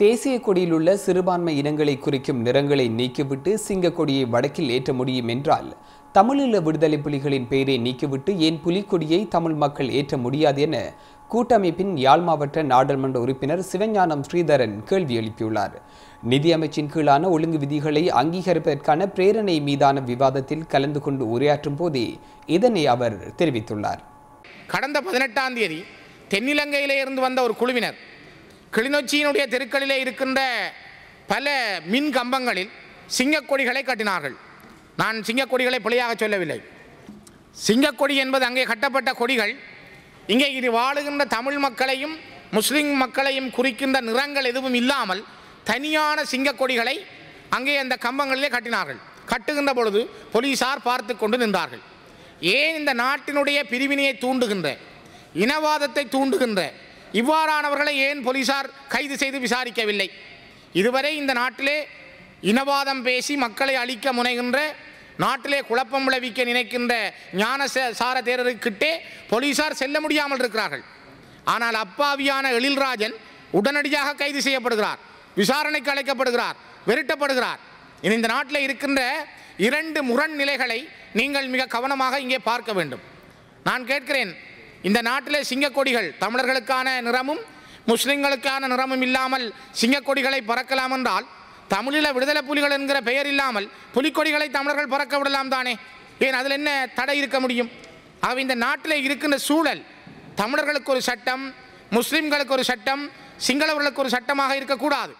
தேசிய கொடியில் உள்ள சிறுபான்மை இனங்களை குறிக்கும் நிறங்களை நீக்கிவிட்டு சிங்க கொடியை வடக்கில் ஏற்ற முடியும் என்றால் தமிழீழ விடுதலை புலிகளின் பெயரை நீக்கிவிட்டு ஏன் புலிக்கொடியை தமிழ் மக்கள் ஏற்ற முடியாது என கூட்டமைப்பின் யாழ் மாவட்ட நாடாளுமன்ற உறுப்பினர் சிவஞானம் ஸ்ரீதரன் கேள்வி எழுப்பியுள்ளார். நிதியமைச்சின் கீழான ஒழுங்கு விதிகளை அங்கீகரிப்பதற்கான பிரேரணை மீதான விவாதத்தில் கலந்து கொண்டு உரையாற்றும் போதே இதனை அவர் தெரிவித்துள்ளார். கடந்த பதினெட்டாம் தேதி தென்னிலங்கையிலே இருந்து வந்த ஒரு குழுவினர் கிளிநொச்சியினுடைய தெருக்களிலே இருக்கின்ற பல மின் கம்பங்களில் சிங்கக்கொடிகளை கட்டினார்கள். நான் சிங்கக்கொடிகளை பிழையாக சொல்லவில்லை. சிங்கக்கொடி என்பது அங்கே கட்டப்பட்ட கொடிகள். இங்கே இது வாழுகின்ற தமிழ் மக்களையும் முஸ்லிம் மக்களையும் குறிக்கின்ற நிறங்கள் எதுவும் இல்லாமல் தனியான சிங்கக்கொடிகளை அங்கே அந்த கம்பங்களிலே கட்டினார்கள். கட்டுகின்ற பொழுது போலீசார் பார்த்து கொண்டு நின்றார்கள். ஏன் இந்த நாட்டினுடைய பிரிவினையை தூண்டுகின்ற இனவாதத்தை தூண்டுகின்ற இவ்வாறானவர்களை ஏன் போலீசார் கைது செய்து விசாரிக்கவில்லை? இதுவரை இந்த நாட்டிலே இனவாதம் பேசி மக்களை அழிக்க முனைகின்ற நாட்டிலே குழப்பம் விளைவிக்க நினைக்கின்ற ஞான ச- சார தேரருக்கிட்டே போலீசார் செல்ல முடியாமல் இருக்கிறார்கள். ஆனால் அப்பாவியான எழில்ராஜன் உடனடியாக கைது செய்யப்படுகிறார் விசாரணைக்கு அழைக்கப்படுகிறார் விரட்டப்படுகிறார். இனி இந்த நாட்டில் இருக்கின்ற இரண்டு முரண் நிலைகளை நீங்கள் மிக கவனமாக இங்கே பார்க்க வேண்டும். நான் கேட்கிறேன் இந்த நாட்டிலே சிங்கக்கொடிகள் தமிழர்களுக்கான நிறமும் முஸ்லிம்களுக்கான நிறமும் இல்லாமல் சிங்கக்கொடிகளை பறக்கலாம் என்றால் தமிழீழ விடுதலை புலிகள் என்கிற பெயர் இல்லாமல் புலிக்கொடிகளை தமிழர்கள் பறக்க விடலாம் தானே? ஏன் அதில் என்ன தடை இருக்க முடியும்? ஆகவே இந்த நாட்டில் இருக்கின்ற சூழல் தமிழர்களுக்கு ஒரு சட்டம் முஸ்லிம்களுக்கு ஒரு சட்டம் சிங்களவர்களுக்கு ஒரு சட்டமாக இருக்கக்கூடாது.